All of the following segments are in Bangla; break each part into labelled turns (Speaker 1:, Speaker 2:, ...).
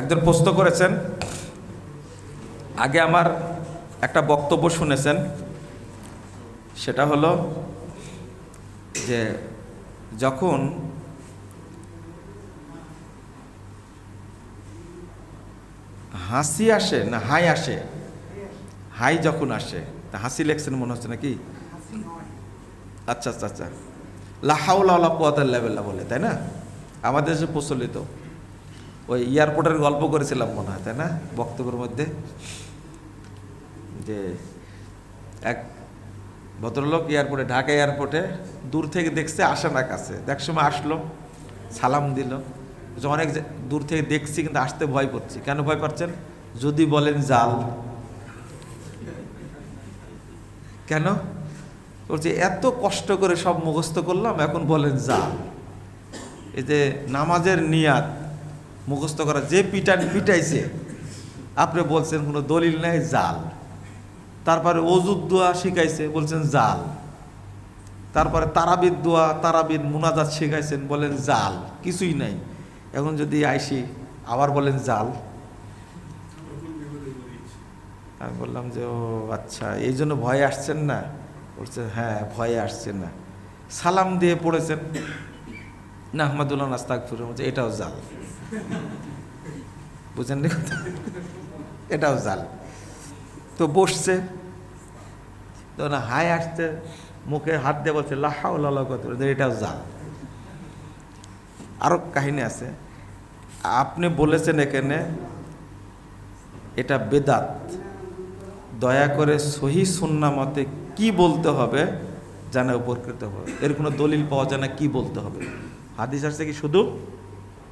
Speaker 1: একজন প্রশ্ন করেছেন। আগে আমার একটা বক্তব্য শুনেছেন। সেটা হলো যে যখন হাসি আসে না হাই আসে হাই যখন আসে তা হাসি লেখছেন মনে হচ্ছে নাকি? আচ্ছা আচ্ছা আচ্ছা। লাহাউলা কুয়াতার লেভেল্লা বলে তাই না? আমাদের দেশে প্রচলিত। ওই এয়ারপোর্টের গল্প করেছিলাম মনে হয়, তাই না? বক্তব্যের মধ্যে। যে এক ভদ্রলোক এয়ারপোর্টে, ঢাকা এয়ারপোর্টে দূর থেকে দেখছে, আসে না কাছে। দেখ সময় আসলো, সালাম দিল। অনেক দূর থেকে দেখছি, কিন্তু আসতে ভয় করছি কেন ভয় পাচ্ছেন? যদি বলেন জাল। কেন? বলছে, এত কষ্ট করে সব মুখস্থ করলাম, এখন বলেন জাল। এই যে নামাজের নিয়াত মুখস্থ করা, যে পিটান পিটাইছে, আপনি বলছেন কোনো দলিল নাই, জাল। তারপরে অজুদ দোয়া শিখাইছে, বলছেন জাল। তারপরে তারাবির দোয়া তারাবিদ মুনাজাত শিখাইছেন, বলেন জাল, কিছুই নাই। এখন যদি আইসি, আবার বলেন জাল। আমি বললাম যে, ও আচ্ছা এই জন্য ভয়ে আসছেন না? বলছেন হ্যাঁ ভয়ে আসছেন না। সালাম দিয়ে পড়েছেন। না আহমদুল্লাহ নাস্তাক ফুরে বলছে, এটাও জাল। বুঝেন? এটাও জাল। তো বসছে, তো না, হাই আসছে, মুখে হাত দিয়ে বলছে লাহাউল্লাহ কত এটাও জাল। আরও কাহিনী আছে। আপনি বলেছেন এখানে, এটা বেদাত। দয়া করে সহি সুন্না মতে কি বলতে হবে, জানা উপকৃত হবে। এর কোনো দলিল পাওয়া যায় না কি বলতে হবে। হাদিস আসছে কি শুধু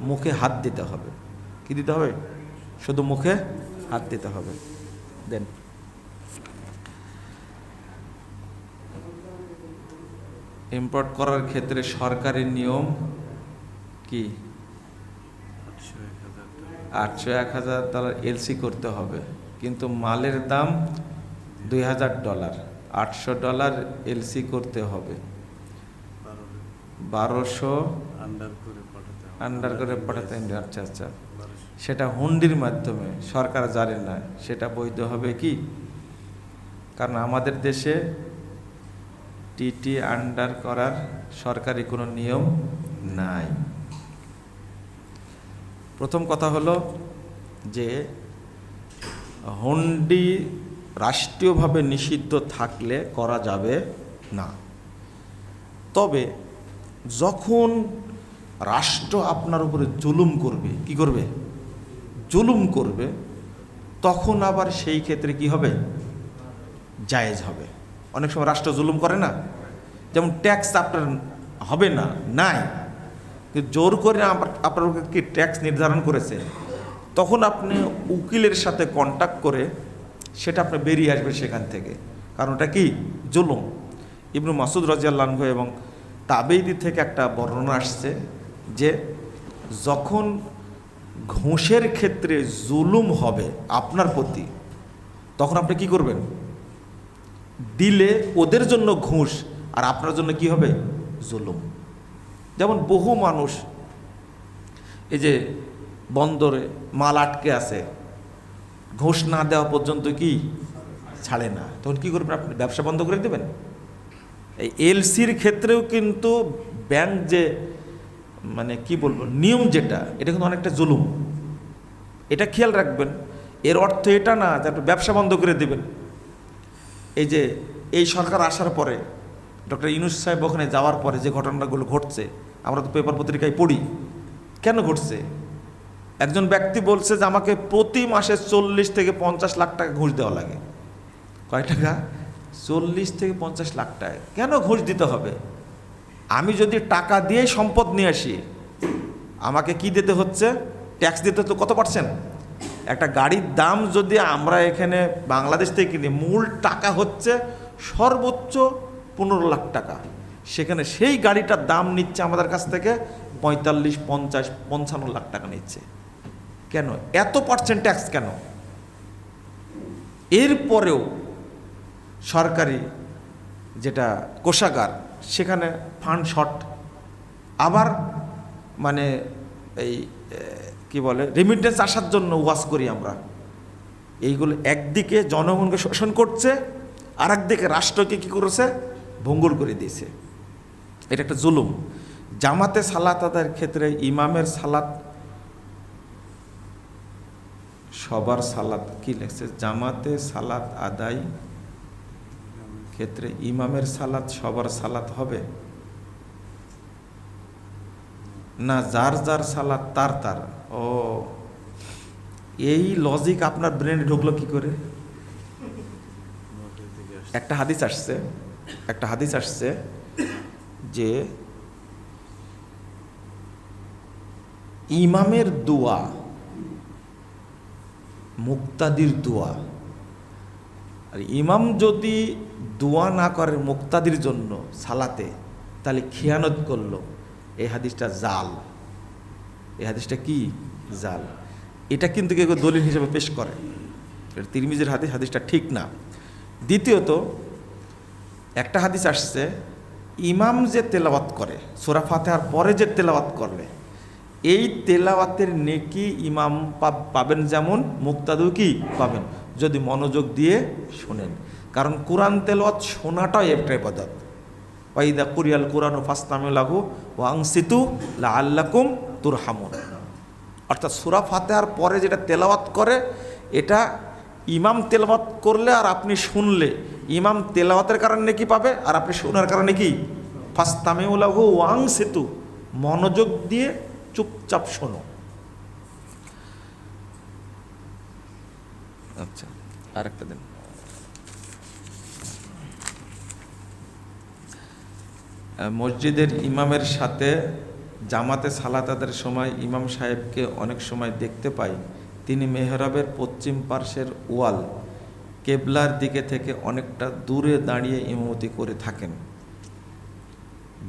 Speaker 1: মুখে হাত দিতে হবে। কি দিতে হবে? শুধু মুখে হাত দিতে হবে। দেন। ইম্পোর্ট করার ক্ষেত্রে সরকারি নিয়ম কি? আটশো এক হাজার ডলার এলসি করতে হবে। কিন্তু মালের দাম দুই হাজার ডলার। আটশো ডলার এলসি করতে হবে। বারোশো
Speaker 2: আন্ডার করে পাঠাতে হবে।
Speaker 1: আন্ডার করে পাঠাতে হবে। আচ্ছা আচ্ছা। সেটা হুন্ডির মাধ্যমে সরকার জানে না সেটা বৈধ হবে কি? কারণ আমাদের দেশে টিটি আন্ডার করার সরকারি কোনো নিয়ম নাই। প্রথম কথা হলো যে হুন্ডি রাষ্ট্রীয়ভাবে নিষিদ্ধ থাকলে করা যাবে না। তবে যখন রাষ্ট্র আপনার উপরে জুলুম করবে। কি করবে? জুলুম করবে। তখন আবার সেই ক্ষেত্রে কি হবে? জায়েজ হবে। অনেক সময় রাষ্ট্র জুলুম করে না। যেমন ট্যাক্স আপনার হবে না, নাই। জোর করে আপ- আপনার কি ট্যাক্স নির্ধারণ করেছে? তখন আপনি উকিলের সাথে কন্ট্যাক্ট করে সেটা আপনি বেরিয়ে আসবে সেখান থেকে। কারণ ওটা কি? জুলুম। ইবনু মাসুদ রাজিয়াল্লাহ এবং তাবেইদি থেকে একটা বর্ণনা আসছে। যে যখন ঘুষের ক্ষেত্রে জুলুম হবে আপনার প্রতি, তখন আপনি কি করবেন? দিলে ওদের জন্য ঘুষ আর আপনার জন্য কি হবে? জুলুম। যেমন বহু মানুষ এই যে বন্দরে মাল আটকে আছে, ঘুষ না দেওয়া পর্যন্ত কি ছাড়ে না। তখন কি করবেন আপনি? ব্যবসা বন্ধ করে দেবেন? এই এলসির ক্ষেত্রেও কিন্তু ব্যাংক যে মানে কি বলব, নিয়ম যেটা, এটা কিন্তু অনেকটা জুলুম। এটা খেয়াল রাখবেন, এর অর্থ এটা না যে আপনি ব্যবসা বন্ধ করে দেবেন। এই যে, এই সরকার আসার পরে, ডক্টর ইউনুস সাহেব ওখানে যাওয়ার পরে যে ঘটনাগুলো ঘটছে, আমরা তো পেপার পত্রিকায় পড়ি, কেন ঘটছে? একজন ব্যক্তি বলছে যে আমাকে প্রতি মাসে চল্লিশ থেকে পঞ্চাশ লাখ টাকা ঘুষ দেওয়া লাগে। কয় টাকা? চল্লিশ থেকে পঞ্চাশ লাখ টাকা। কেন ঘুষ দিতে হবে? আমি যদি টাকা দিয়ে সম্পদ নিয়ে আসি, আমাকে কি দিতে হচ্ছে? ট্যাক্স দিতে হচ্ছে কত পার্সেন্ট? একটা গাড়ির দাম যদি আমরা এখানে বাংলাদেশ থেকে কিনি, মূল টাকা হচ্ছে সর্বোচ্চ পনেরো লাখ টাকা। সেখানে সেই গাড়িটার দাম নিচ্ছে আমাদের কাছ থেকে পঁয়তাল্লিশ, পঞ্চাশ, পঞ্চান্ন লাখ টাকা নিচ্ছে। কেন? এত পার্সেন্ট ট্যাক্স কেন? এরপরেও সরকারি যেটা কোষাগার সেখানে ফান্ড শর্ট আবার মানে এই কি বলে রেমিটেন্স আসার জন্য ওয়াজ করি আমরা। এইগুলো একদিকে জনগণকে শোষণ করছে আর একদিকে রাষ্ট্রকে কী করেছে? ভঙ্গুর করে দিয়েছে। এটা একটা জুলুম। জামাতে সালাত আদায়ের ক্ষেত্রে ইমামের সালাত, সবার সালাত কি লেখছে? জামাতে সালাত আদায় ক্ষেত্রে ইমামের সালাত সবার সালাত হবে না, যার যার সালাত তার তার ও, এই লজিক আপনার ব্রেনে ঢুকলো কি করে। একটা হাদিস আসছে, একটা হাদিস আসছে যে ইমামের দোয়া, মুক্তাদির দোয়া, আর ইমাম যদি দোয়া না করে মুক্তাদির জন্য সালাতে তাহলে খেয়ানত করল। এই হাদিসটা জাল। এই হাদিসটা কি? জাল। এটা কিন্তু কেউ দলিল হিসেবে পেশ করে। তিরমিজের হাদিস, হাদিসটা ঠিক না। দ্বিতীয়ত, একটা হাদিস আসছে, ইমাম যে তেলাওয়াত করে, সোরা ফাতেহার পরে যে তেলাওয়াত করলে, এই তেলাওয়াতের নেকি ইমাম পাবেন যেমন মুক্তাদু কি? পাবেন। যদি মনোযোগ দিয়ে শোনেন। কারণ কোরআন তেলাওয়াত শোনাটাই একটা ইবাদত। ওয়াইদা কুরিয়াল কোরআন ও ফাস্তামিলাহু ওয়াং সিতু লা আল্লাকুম তুরহামুন। অর্থাৎ সুরা ফাতেহার পরে যেটা তেলাওয়াত করে, এটা ইমাম তেলাওয়াত করলে আর আপনি শুনলে। ইমাম তেলাওয়াতের কারণে কি পাবে? আর আপনি শোনার কারণে কি? ফাস্তামিউলাহু ওয়াং সেতু মনোযোগ দিয়ে চুপচাপ শোনো। আচ্ছা আরেকটা দিন। মসজিদের ইমামের সাথে জামাতে সালাতাদের সময় ইমাম সাহেবকে অনেক সময় দেখতে পাই। তিনি মেহরাবের পশ্চিম পার্শ্বের ওয়াল, কেবলার দিকে থেকে অনেকটা দূরে দাঁড়িয়ে ইমামতি করে থাকেন।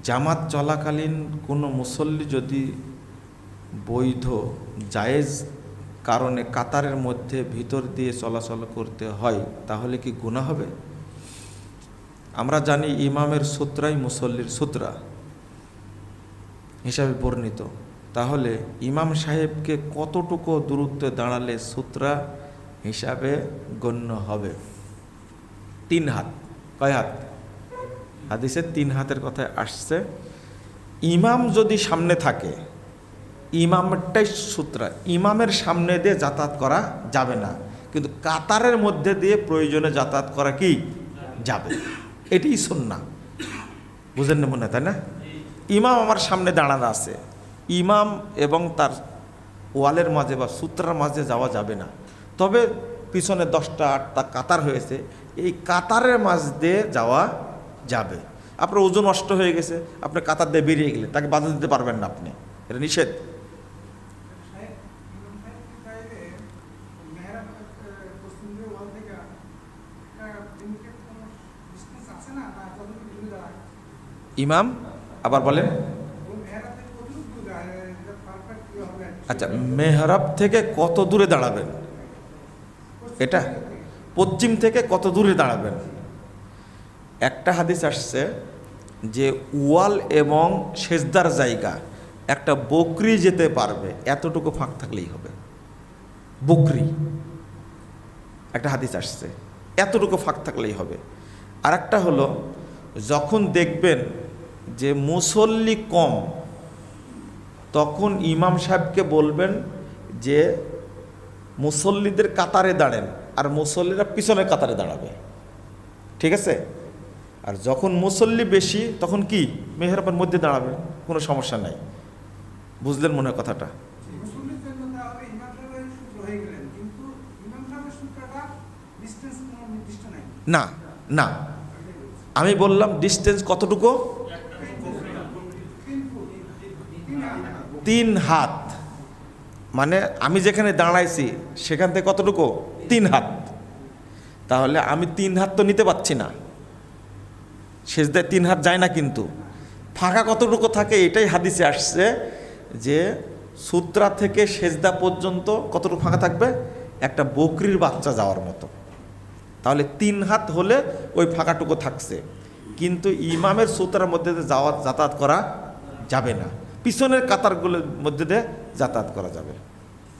Speaker 1: জামাত চলাকালীন কোনো মুসল্লি যদি বৈধ, জায়েজ কারণে কাতারের মধ্যে ভিতর দিয়ে চলাচল করতে হয়, তাহলে কি গুণা হবে? আমরা জানি ইমামের সূত্রাই মুসল্লির সূত্রা হিসাবে বর্ণিত। তাহলে ইমাম সাহেবকে কতটুকু দূরত্বে দাঁড়ালে সূত্রা হিসাবে গণ্য হবে? তিন হাত। কয় হাত? হাদিসে তিন হাতের কথায় আসছে, ইমাম যদি সামনে থাকে, ইমামটাই সূত্রা। ইমামের সামনে দিয়ে যাতায়াত করা যাবে না। কিন্তু কাতারের মধ্যে দিয়ে প্রয়োজনে যাতায়াত করা কি? যাবে। এটাই সুন্না বুঝেন না মনে তাই না? ইমাম আমার সামনে দাঁড়ানো আছে। ইমাম এবং তার ওয়ালের মাঝে বা সূত্রার মাঝে যাওয়া যাবে না। তবে পিছনে দশটা আটটা কাতার হয়েছে। এই কাতারের মাঝ দিয়ে যাওয়া যাবে। আপনার ওজন নষ্ট হয়ে গেছে। আপনি কাতার দিয়ে বেরিয়ে গেলে তাকে বাধা দিতে পারবেন না আপনি। এটা নিষেধ। ইমাম আবার বলেন। আচ্ছা মেহরাব থেকে কত দূরে দাঁড়াবেন? এটা? পশ্চিম থেকে কত দূরে দাঁড়াবেন? একটা হাদিস আসছে যে ওয়াল এবং সেজদার জায়গা, একটা বকরি যেতে পারবে, এতটুকু ফাঁক থাকলেই হবে। বকরি। একটা হাদিস আসছে, এতটুকু ফাঁক থাকলেই হবে। আর একটা হলো, যখন দেখবেন যে মুসল্লি কম তখন ইমাম সাহেবকে বলবেন যে মুসল্লিদের কাতারে দাঁড়েন আর মুসল্লিরা পিছনের কাতারে দাঁড়াবে। ঠিক আছে? আর যখন মুসল্লি বেশি তখন কি? মেহরাবের মধ্যে দাঁড়াবে কোনো সমস্যা নাই। বুঝলেন মনে কথাটা? না না। আমি বললাম ডিস্টেন্স কতটুকু? তিন হাত। মানে আমি যেখানে দাঁড়াইছি, সেখান থেকে কতটুকু? তিন হাত। তাহলে আমি তিন হাত তো নিতে পারছি না। সেজদায় তিন হাত যায় না কিন্তু। ফাঁকা কতটুকু থাকে এটাই হাদিসে আসছে যে সূত্রা থেকে সেজদা পর্যন্ত কতটুকু ফাঁকা থাকবে? একটা বকরির বাচ্চা যাওয়ার মতো। তাহলে তিন হাত হলে ওই ফাঁকাটুকু থাকছে। কিন্তু ইমামের সূত্রার মধ্যে যাওয়া যাতায়াত করা যাবে না। পিছনের কাতারগুলোর মধ্যে দিয়ে যাতায়াত করা যাবে।